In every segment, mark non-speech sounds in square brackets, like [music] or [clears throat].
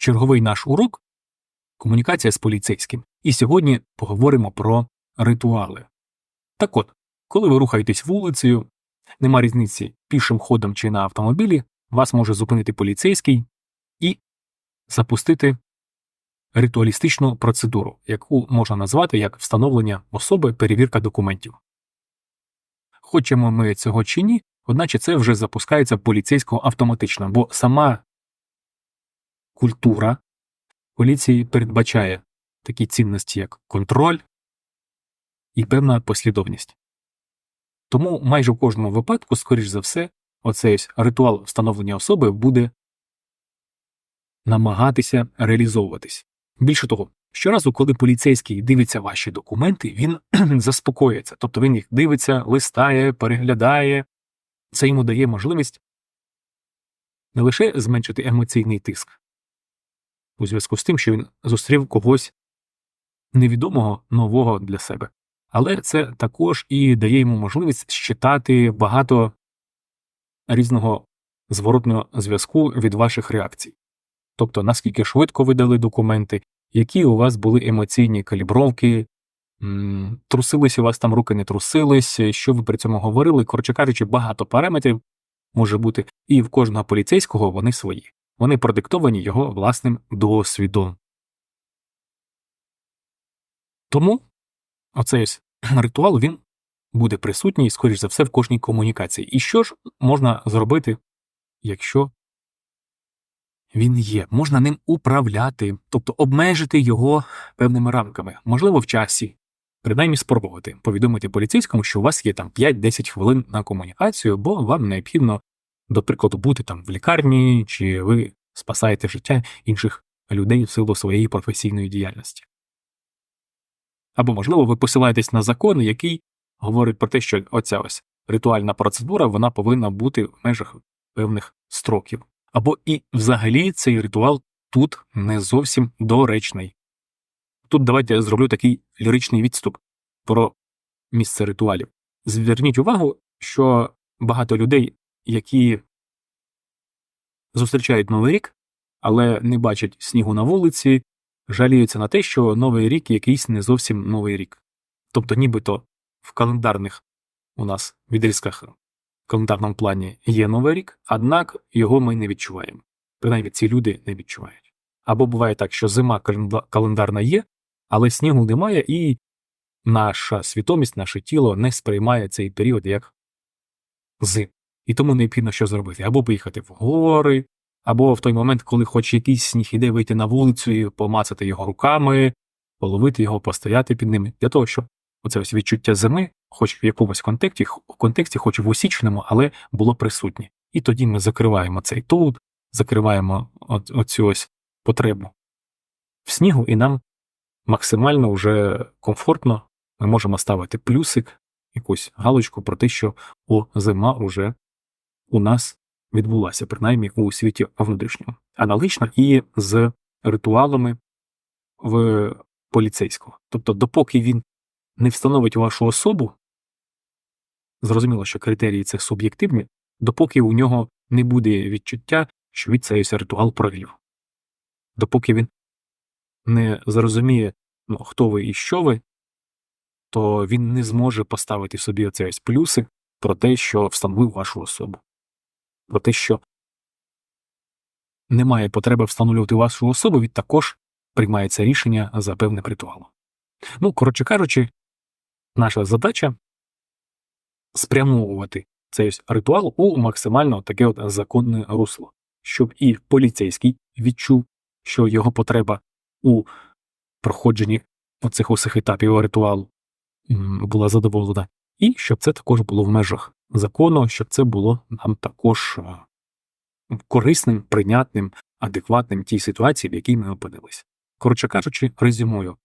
черговий наш урок комунікація з поліцейським. І сьогодні поговоримо про ритуали. Так от, коли ви рухаєтесь вулицею, нема різниці пішим ходом чи на автомобілі, вас може зупинити поліцейський і запустити ритуалістичну процедуру, яку можна назвати як встановлення особи перевірка документів. Хочемо ми цього чи ні, одначе це вже запускається поліцейського автоматично, бо сама культура поліції передбачає такі цінності, як контроль і певна послідовність. Тому майже в кожному випадку, скоріш за все, оцей ритуал встановлення особи буде намагатися реалізовуватись. Більше того, щоразу, коли поліцейський дивиться ваші документи, він [clears throat] заспокоюється, тобто він їх дивиться, листає, переглядає. Це йому дає можливість не лише зменшити емоційний тиск у зв'язку з тим, що він зустрів когось невідомого нового для себе, але це також і дає йому можливість считати багато різного зворотного зв'язку від ваших реакцій. Тобто, наскільки швидко ви дали документи, які у вас були емоційні калібровки, трусились у вас там руки не трусились, що ви при цьому говорили. Коротше кажучи, багато параметрів може бути, і в кожного поліцейського вони свої. Вони продиктовані його власним досвідом. Тому оцей [clears throat] ритуал він буде присутній, скоріш за все, в кожній комунікації. І що ж можна зробити, якщо він є? Можна ним управляти, тобто обмежити його певними рамками, можливо, в часі, принаймні спробувати повідомити поліцейському, що у вас є там 5-10 хвилин на комунікацію, бо вам необхідно, до прикладу, бути там в лікарні, чи ви спасаєте життя інших людей в силу своєї професійної діяльності. Або, можливо, ви посилаєтесь на закон, який говорить про те, що оця ось ритуальна процедура вона повинна бути в межах певних строків. Або і взагалі цей ритуал тут не зовсім доречний. Тут давайте я зроблю такий ліричний відступ про місце ритуалів. Зверніть увагу, що багато людей, які зустрічають Новий рік, але не бачать снігу на вулиці, жаліються на те, що Новий рік якийсь не зовсім новий рік. Тобто, нібито в календарних у нас відрізках в календарному плані є Новий рік, однак його ми не відчуваємо. Принаймні ці люди не відчувають. Або буває так, що зима календарна є, але снігу немає, і наша свідомість, наше тіло не сприймає цей період як зим. І тому необхідно що зробити? Або поїхати в гори, або в той момент, коли хоч якийсь сніг іде вийти на вулицю і помацати його руками, половити його, постояти під ними, для того, щоб оце ось відчуття зими, хоч в якомусь контексті, контексті, хоч в усічному, але було присутнє. І тоді ми закриваємо цей тут, закриваємо оцю ось потребу в снігу, і нам максимально вже комфортно ми можемо ставити плюсик, якусь галочку про те, що о, зима уже у нас відбулася, принаймні у світі внутрішньому. Аналогічно і з ритуалами в поліцейського. Тобто, допоки він не встановить вашу особу, зрозуміло, що критерії це суб'єктивні, допоки у нього не буде відчуття, що він цей ритуал провів. Допоки він не зрозуміє, ну, хто ви і що ви, то він не зможе поставити собі оцей ось плюси про те, що встановив вашу особу про те, що немає потреби встановлювати вашу особу, він також приймається рішення за певним ритуалом. Ну, коротше кажучи, наша задача спрямовувати цей ритуал у максимально таке от законне русло, щоб і поліцейський відчув, що його потреба у проходженні оцих усіх етапів ритуалу була задоволена, і щоб це також було в межах закону, щоб це було нам також е, корисним, прийнятним, адекватним тій ситуації, в якій ми опинилися. Коротше кажучи, резюмую,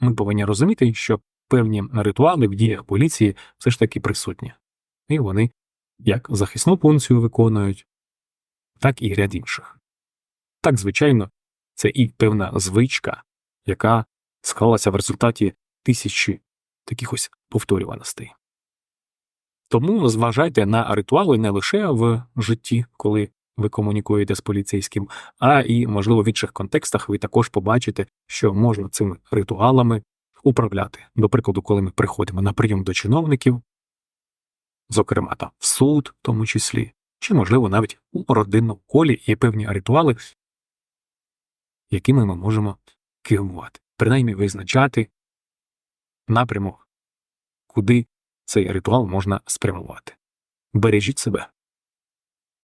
ми повинні розуміти, що певні ритуали в діях поліції все ж таки присутні, і вони як захисну функцію виконують, так і ряд інших. Так, звичайно, це і певна звичка, яка склалася в результаті тисячі таких ось повторюваностей. Тому зважайте на ритуали не лише в житті, коли ви комунікуєте з поліцейським, а і, можливо, в інших контекстах ви також побачите, що можна цими ритуалами управляти. До прикладу, коли ми приходимо на прийом до чиновників, зокрема там в суд, в тому числі, чи, можливо, навіть у родинному колі є певні ритуали, якими ми можемо керувати, принаймні визначати напрямок, куди цей ритуал можна спрямувати. Бережіть себе.